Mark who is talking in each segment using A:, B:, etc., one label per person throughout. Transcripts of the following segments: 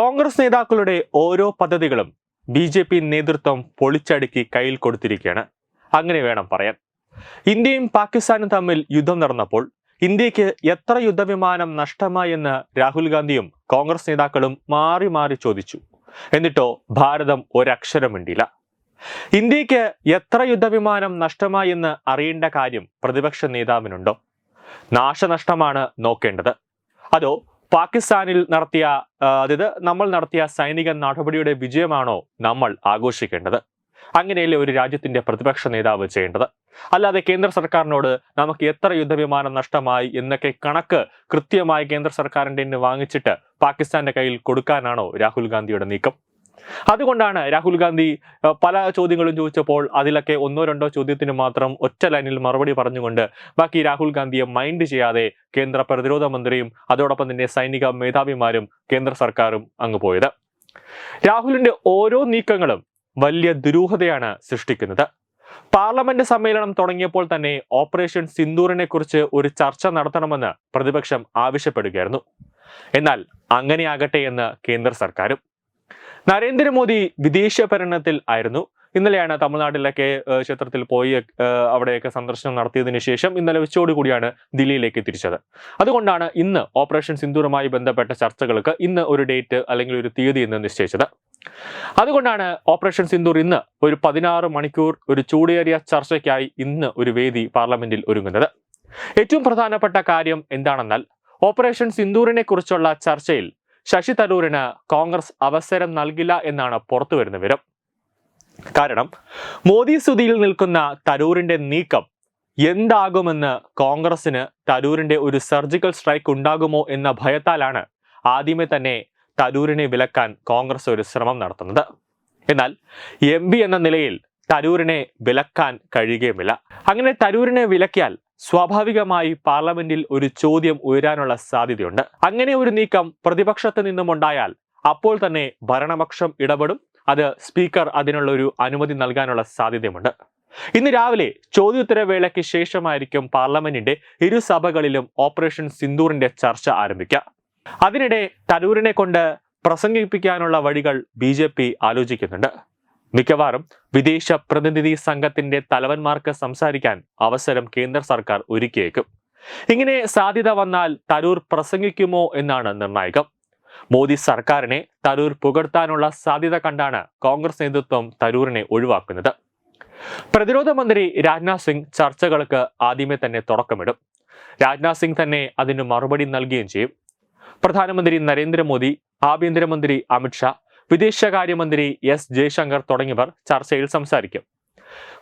A: കോൺഗ്രസ് നേതാക്കളുടെ ഓരോ പദ്ധതികളും ബി ജെ പി നേതൃത്വം പൊളിച്ചടുക്കി കയ്യിൽ കൊടുത്തിരിക്കുകയാണ്. അങ്ങനെ വേണം പറയാൻ. ഇന്ത്യയും പാകിസ്ഥാനും തമ്മിൽ യുദ്ധം നടന്നപ്പോൾ ഇന്ത്യയ്ക്ക് എത്ര യുദ്ധവിമാനം നഷ്ടമായി എന്ന് രാഹുൽ ഗാന്ധിയും കോൺഗ്രസ് നേതാക്കളും മാറി മാറി ചോദിച്ചു. എന്നിട്ടോ ഭാരതം ഒരക്ഷരം മിണ്ടില്ല ഇന്ത്യയ്ക്ക് എത്ര യുദ്ധവിമാനം നഷ്ടമായി എന്ന് അറിയേണ്ട കാര്യം പ്രതിപക്ഷ നേതാവിനുണ്ടോ? നാശനഷ്ടമാണ് നോക്കേണ്ടത്. അതോ പാകിസ്ഥാനിൽ നടത്തിയ അതായത് നമ്മൾ നടത്തിയ സൈനിക നടപടിയുടെ വിജയമാണോ നമ്മൾ ആഘോഷിക്കേണ്ടത്? അങ്ങനെയല്ലേ ഒരു രാജ്യത്തിന്റെ പ്രതിപക്ഷ നേതാവ് ചെയ്യേണ്ടത്? അല്ലാതെ കേന്ദ്ര സർക്കാരിനോട് നമുക്ക് എത്ര യുദ്ധവിമാനം നഷ്ടമായി എന്നൊക്കെ കണക്ക് കൃത്യമായി കേന്ദ്ര സർക്കാരിന്റെ വാങ്ങിച്ചിട്ട് പാകിസ്ഥാന്റെ കയ്യിൽ കൊടുക്കാനാണോ രാഹുൽ ഗാന്ധിയുടെ നീക്കം? അതുകൊണ്ടാണ് രാഹുൽ ഗാന്ധി പല ചോദ്യങ്ങളും ചോദിച്ചപ്പോൾ അതിലൊക്കെ ഒന്നോ രണ്ടോ ചോദ്യത്തിന് മാത്രം ഒറ്റ ലൈനിൽ മറുപടി പറഞ്ഞുകൊണ്ട് ബാക്കി രാഹുൽ ഗാന്ധിയെ മൈൻഡ് ചെയ്യാതെ കേന്ദ്ര പ്രതിരോധ മന്ത്രിയും അതോടൊപ്പം തന്നെ സൈനിക മേധാവിമാരും കേന്ദ്ര സർക്കാരും അങ്ങ് പോയത്. രാഹുലിന്റെ ഓരോ നീക്കങ്ങളും വലിയ ദുരൂഹതയാണ് സൃഷ്ടിക്കുന്നത്. പാർലമെന്റ് സമ്മേളനം തുടങ്ങിയപ്പോൾ തന്നെ ഓപ്പറേഷൻ സിന്ദൂറിനെ കുറിച്ച് ഒരു ചർച്ച നടത്തണമെന്ന് പ്രതിപക്ഷം ആവശ്യപ്പെടുകയായിരുന്നു. എന്നാൽ അങ്ങനെയാകട്ടെ എന്ന് കേന്ദ്ര സർക്കാരും നരേന്ദ്രമോദി വിദേശ പര്യടനത്തിൽ ആയിരുന്നു. ഇന്നലെയാണ് തമിഴ്നാട്ടിലൊക്കെ ക്ഷേത്രത്തിൽ പോയി അവിടെയൊക്കെ സന്ദർശനം നടത്തിയതിനു ശേഷം ഇന്നലെ ഉച്ചയോടുകൂടിയാണ് ദില്ലിയിലേക്ക് തിരിച്ചത്. അതുകൊണ്ടാണ് ഇന്ന് ഓപ്പറേഷൻ സിന്ദൂറുമായി ബന്ധപ്പെട്ട ചർച്ചകൾക്ക് ഇന്ന് ഒരു ഡേറ്റ് അല്ലെങ്കിൽ ഒരു തീയതി എന്ന് നിശ്ചയിച്ചത്. അതുകൊണ്ടാണ് ഓപ്പറേഷൻ സിന്ദൂർ ഇന്ന് ഒരു പതിനാറ് മണിക്കൂർ ഒരു ചൂടേറിയ ചർച്ചയ്ക്കായി ഇന്ന് ഒരു വേദി പാർലമെന്റിൽ ഒരുങ്ങുന്നത്. ഏറ്റവും പ്രധാനപ്പെട്ട കാര്യം എന്താണെന്നാൽ ഓപ്പറേഷൻ സിന്ദൂറിനെ കുറിച്ചുള്ള ചർച്ചയിൽ ശശി തരൂരിന് കോൺഗ്രസ് അവസരം നൽകില്ല എന്നാണ് പുറത്തുവരുന്ന വിവരം. കാരണം മോദി സ്തുതിയിൽ നിൽക്കുന്ന തരൂരിന്റെ നീക്കം എന്താകുമെന്ന് കോൺഗ്രസിന് തരൂരിന്റെ ഒരു സർജിക്കൽ സ്ട്രൈക്ക് ഉണ്ടാകുമോ എന്ന ഭയത്താലാണ് ആദ്യമേ തന്നെ തരൂരിനെ വിലക്കാൻ കോൺഗ്രസ് ഒരു ശ്രമം നടത്തുന്നത്. എന്നാൽ എം എന്ന നിലയിൽ തരൂരിനെ വിലക്കാൻ കഴിയുകയുമില്ല. അങ്ങനെ തരൂരിനെ വിലക്കിയാൽ സ്വാഭാവികമായി പാർലമെന്റിൽ ഒരു ചോദ്യം ഉയരാനുള്ള സാധ്യതയുണ്ട്. അങ്ങനെ ഒരു നീക്കം പ്രതിപക്ഷത്ത് നിന്നുമുണ്ടായാൽ അപ്പോൾ തന്നെ ഭരണപക്ഷം ഇടപെടും. അത് സ്പീക്കർ അതിനുള്ള ഒരു അനുമതി നൽകാനുള്ള സാധ്യതയുമുണ്ട്. ഇന്ന് രാവിലെ ചോദ്യോത്തരവേളയ്ക്ക് ശേഷമായിരിക്കും പാർലമെന്റിന്റെ ഇരു സഭകളിലും ഓപ്പറേഷൻ സിന്ദൂറിന്റെ ചർച്ച ആരംഭിക്കുക. അതിനിടെ തരൂരിനെ കൊണ്ട് പ്രസംഗിപ്പിക്കാനുള്ള വഴികൾ ബി ആലോചിക്കുന്നുണ്ട്. മിക്കവാറും വിദേശ പ്രതിനിധി സംഘത്തിന്റെ തലവന്മാർക്ക് സംസാരിക്കാൻ അവസരം കേന്ദ്ര സർക്കാർ ഒരുക്കിയേക്കും. ഇങ്ങനെ സാധ്യത വന്നാൽ തരൂർ പ്രസംഗിക്കുമോ എന്നാണ് നിർണായകം. മോദി സർക്കാരിനെ തരൂർ പുകഴ്ത്താനുള്ള സാധ്യത കണ്ടാണ് കോൺഗ്രസ് നേതൃത്വം തരൂരിനെ ഒഴിവാക്കുന്നത്. പ്രതിരോധ മന്ത്രി രാജ്നാഥ് സിംഗ് ചർച്ചകൾക്ക് ആദ്യമേ തന്നെ തുടക്കമിടും. രാജ്നാഥ് സിംഗ് തന്നെ അതിന് മറുപടി നൽകുകയും ചെയ്യും. പ്രധാനമന്ത്രി നരേന്ദ്രമോദി ആഭ്യന്തരമന്ത്രി അമിത്ഷാ വിദേശകാര്യമന്ത്രി എസ് ജയശങ്കർ തുടങ്ങിയവർ ചർച്ചയിൽ സംസാരിക്കും.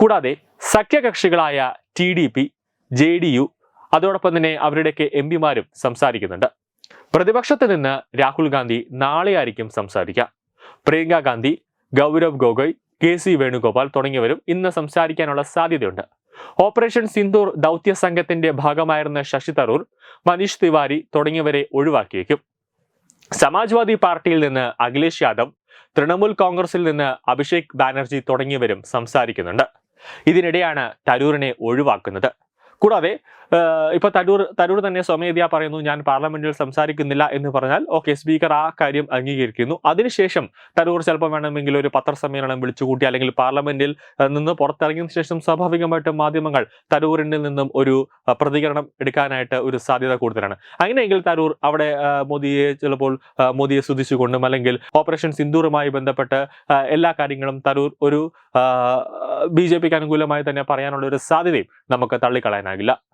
A: കൂടാതെ സഖ്യകക്ഷികളായ T D P J D U അതോടൊപ്പം തന്നെ അവരുടെയൊക്കെ എം പിമാരും സംസാരിക്കുന്നുണ്ട്. പ്രതിപക്ഷത്ത് നിന്ന് രാഹുൽ ഗാന്ധി നാളെ ആയിരിക്കും സംസാരിക്കുക. പ്രിയങ്ക ഗാന്ധി ഗൗരവ് ഗൊഗോയ് കെ സി വേണുഗോപാൽ തുടങ്ങിയവരും ഇന്ന് സംസാരിക്കാനുള്ള സാധ്യതയുണ്ട്. ഓപ്പറേഷൻ സിന്ദൂർ ദൗത്യ സംഘത്തിന്റെ ഭാഗമായിരുന്ന ശശി തരൂർ മനീഷ് തിവാരി തുടങ്ങിയവരെ ഒഴിവാക്കിയേക്കും. സമാജ്വാദി പാർട്ടിയിൽ നിന്ന് അഖിലേഷ് യാദവ് തൃണമൂൽ കോൺഗ്രസിൽ നിന്ന് അഭിഷേക് ബാനർജി തുടങ്ങിയവരും സംസാരിക്കുന്നുണ്ട്. ഇതിനിടെയാണ് തരൂരിനെ ഒഴിവാക്കുന്നത്. കൂടാതെ ഇപ്പൊ തരൂർ തരൂർ തന്നെ സ്വമേധ്യാ പറയുന്നു ഞാൻ പാർലമെന്റിൽ സംസാരിക്കുന്നില്ല എന്ന് പറഞ്ഞാൽ ഓക്കെ സ്പീക്കർ ആ കാര്യം അംഗീകരിക്കുന്നു. അതിനുശേഷം തരൂർ ചിലപ്പോൾ വേണമെങ്കിൽ ഒരു പത്രസമ്മേളനം വിളിച്ചുകൂട്ടി അല്ലെങ്കിൽ പാർലമെന്റിൽ നിന്ന് പുറത്തിറങ്ങിയ ശേഷം സ്വാഭാവികമായിട്ടും മാധ്യമങ്ങൾ തരൂരിൽ നിന്നും ഒരു പ്രതികരണം എടുക്കാനായിട്ട് ഒരു സാധ്യത കൂടുതലാണ്. അങ്ങനെയെങ്കിൽ തരൂർ അവിടെ മോദിയെ ചിലപ്പോൾ മോദിയെ സ്തുതിച്ചുകൊണ്ടും അല്ലെങ്കിൽ ഓപ്പറേഷൻ സിന്ദൂറുമായി ബന്ധപ്പെട്ട് എല്ലാ കാര്യങ്ങളും തരൂർ ഒരു ബി ജെ പിക്ക് അനുകൂലമായി തന്നെ പറയാനുള്ള ഒരു സാധ്യതയും നമുക്ക് തള്ളിക്കളയാനാകില്ല.